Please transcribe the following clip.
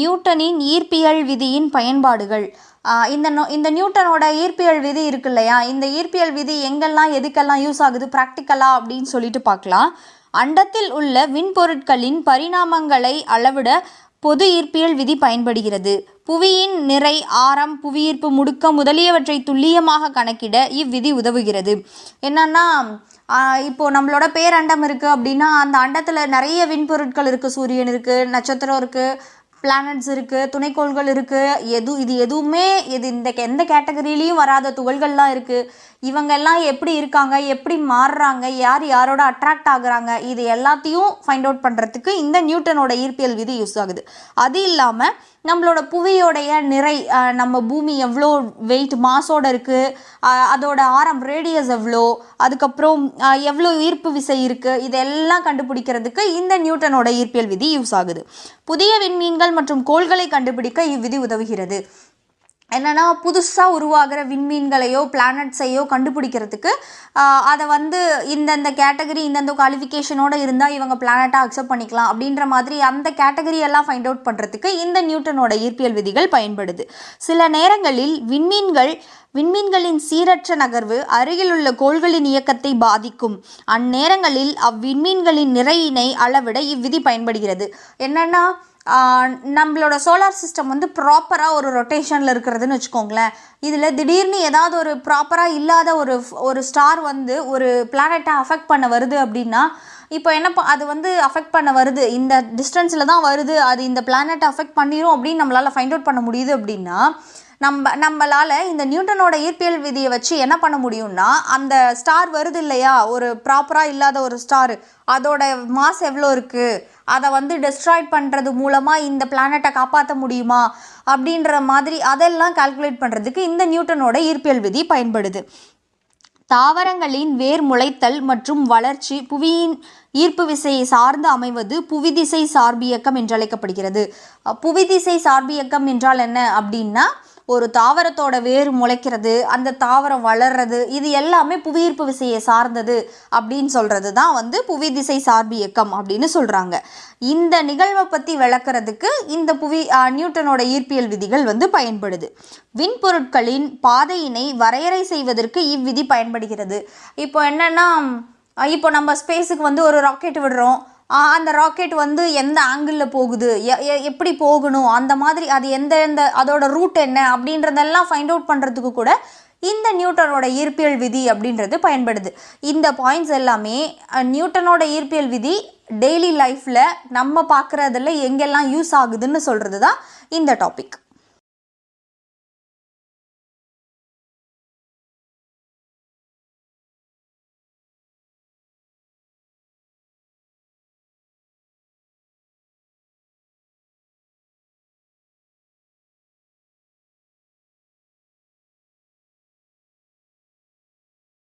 நியூட்டனின் ஈர்ப்பியல் விதியின் பயன்பாடுகள். இந்த நோ இந்த நியூட்டனோட ஈர்ப்பியல் விதி இருக்கு இல்லையா? இந்த ஈர்ப்பியல் விதி எங்கெல்லாம் எதுக்கெல்லாம் யூஸ் ஆகுது? ப்ராக்டிக்கலாக அப்படின்னு சொல்லிட்டு பார்க்கலாம். அண்டத்தில் உள்ள விண்பொருட்களின் பரிணாமங்களை அளவிட பொது ஈர்ப்பியல் விதி பயன்படுகிறது. புவியின் நிறை ஆரம் புவியீர்ப்பு முடுக்கம் முதலியவற்றை துல்லியமாக கணக்கிட இவ்விதி உதவுகிறது. என்னன்னா இப்போது இப்போ நம்மளோட பேரண்டம் இருக்குது அப்படின்னா அந்த அண்டத்தில் நிறைய விண்பொருட்கள் இருக்குது சூரியன் இருக்குது நட்சத்திரம் இருக்குது பிளானட்ஸ் இருக்குது துணைக்கோள்கள் இருக்குது எது இது எதுவுமே இது இந்த எந்த கேட்டகரியிலையும் வராத துகள்கள்லாம் இருக்குது இவங்கெல்லாம் எப்படி இருக்காங்க எப்படி மாறுறாங்க யார் யாரோட அட்ராக்ட் ஆகுறாங்க இது எல்லாத்தையும் ஃபைண்ட் அவுட் பண்ணுறதுக்கு இந்த நியூட்டனோட ஈர்ப்பியல் விதி யூஸ் ஆகுது. அது இல்லாமல் நம்மளோட புவியோடைய நிறை நம்ம பூமி எவ்வளோ வெயிட் மாஸோட இருக்குது அதோட ஆரம் ரேடியஸ் எவ்வளோ அதுக்கப்புறம் எவ்வளோ ஈர்ப்பு விசை இருக்குது இதெல்லாம் கண்டுபிடிக்கிறதுக்கு இந்த நியூட்டனோட ஈர்ப்பியல் விதி யூஸ் ஆகுது. புதிய விண்மீன்கள் மற்றும் கோள்களை கண்டுபிடிக்க இவ்விதி உதவுகிறது. என்னென்னா புதுசாக உருவாகிற விண்மீன்களையோ பிளானட்ஸையோ கண்டுபிடிக்கிறதுக்கு அதை வந்து இந்தந்த கேட்டகரி இந்தந்த குவாலிஃபிகேஷனோட இருந்தால் இவங்க பிளானட்டாக அக்செப்ட் பண்ணிக்கலாம் அப்படின்ற மாதிரி அந்த கேட்டகரி எல்லாம் ஃபைண்ட் அவுட் பண்ணுறதுக்கு இந்த நியூட்டனோட ஈர்ப்பியல் விதிகள் பயன்படுது. சில நேரங்களில் விண்மீன்கள் விண்மீன்களின் சீரற்ற நகர்வு அருகிலுள்ள கோள்களின் இயக்கத்தை பாதிக்கும். அந்நேரங்களில் அவ்விண்மீன்களின் நிறையினை அளவிட இவ்விதி பயன்படுகிறது. என்னென்னா நம்மளோட சோலார் சிஸ்டம் வந்து ப்ராப்பராக ஒரு ரொட்டேஷனில் இருக்கிறதுன்னு வச்சுக்கோங்களேன். இதில் திடீர்னு ஏதாவது ஒரு ப்ராப்பராக இல்லாத ஒரு ஒரு ஸ்டார் வந்து ஒரு பிளானட்டை அஃபெக்ட் பண்ண வருது அப்படின்னா இப்போ என்ன ப- அது வந்து அஃபெக்ட் பண்ண வருது. இந்த டிஸ்டன்ஸில் தான் வருது. அது இந்த பிளானட்டை அஃபெக்ட் பண்ணிடும் அப்படின்னு நம்மளால் ஃபைண்ட் அவுட் பண்ண முடியுது அப்படின்னா நம்ம நம்மளால் இந்த நியூட்டனோட ஈர்ப்பியல் விதியை வச்சு என்ன பண்ண முடியும்னா அந்த ஸ்டார் வருது இல்லையா? ஒரு ப்ராப்பராக இல்லாத ஒரு ஸ்டார் அதோட மாஸ் எவ்வளோ இருக்குது அதை வந்து டெஸ்ட்ராய்ட் பண்ணுறது மூலமாக இந்த பிளானட்டை காப்பாற்ற முடியுமா அப்படின்ற மாதிரி அதெல்லாம் கால்குலேட் பண்ணுறதுக்கு இந்த நியூட்டனோட ஈர்ப்பியல் விதி பயன்படுது. தாவரங்களின் வேர் முளைத்தல் மற்றும் வளர்ச்சி புவியின் ஈர்ப்பு விசையை சார்ந்து அமைவது புவிதிசை சார்பியக்கம் என்றழைக்கப்படுகிறது. புவிதிசை புவிதிசை சார்பியக்கம் என்றால் என்ன அப்படின்னா ஒரு தாவரத்தோட வேர் முளைக்கிறது அந்த தாவரம் வளர்றது இது எல்லாமே புவியீர்ப்பு விசையை சார்ந்தது அப்படின்னு சொல்கிறது தான் வந்து புவி திசை சார்பு இயக்கம் அப்படின்னு சொல்கிறாங்க இந்த நிகழ்வை பற்றி விளக்குறதுக்கு இந்த புவி நியூட்டனோட ஈர்ப்பியல் விதிகள் வந்து பயன்படுது. விண்பொருட்களின் பாதையினை வரையறை செய்வதற்கு இவ்விதி பயன்படுகிறது. இப்போ என்னென்னா இப்போ நம்ம ஸ்பேஸுக்கு வந்து ஒரு ராக்கெட் விடுறோம். அந்த ராக்கெட் வந்து எந்த ஆங்கிளில் போகுது? எ- எ- எப்படி போகணும்? அந்த மாதிரி அது எந்த எந்த அதோட ரூட் என்ன? அப்படின்றதெல்லாம் ஃபைண்ட் அவுட் பண்ணுறதுக்கு கூட இந்த நியூட்டனோட ஈர்ப்பியல் விதி அப்படின்றது பயன்படுது. இந்த பாயிண்ட்ஸ் எல்லாமே நியூட்டனோட ஈர்ப்பியல் விதி டெய்லி லைஃப்பில் நம்ம பார்க்குறதுல எங்கெல்லாம் யூஸ் ஆகுதுன்னு சொல்கிறது தான் இந்த டாபிக்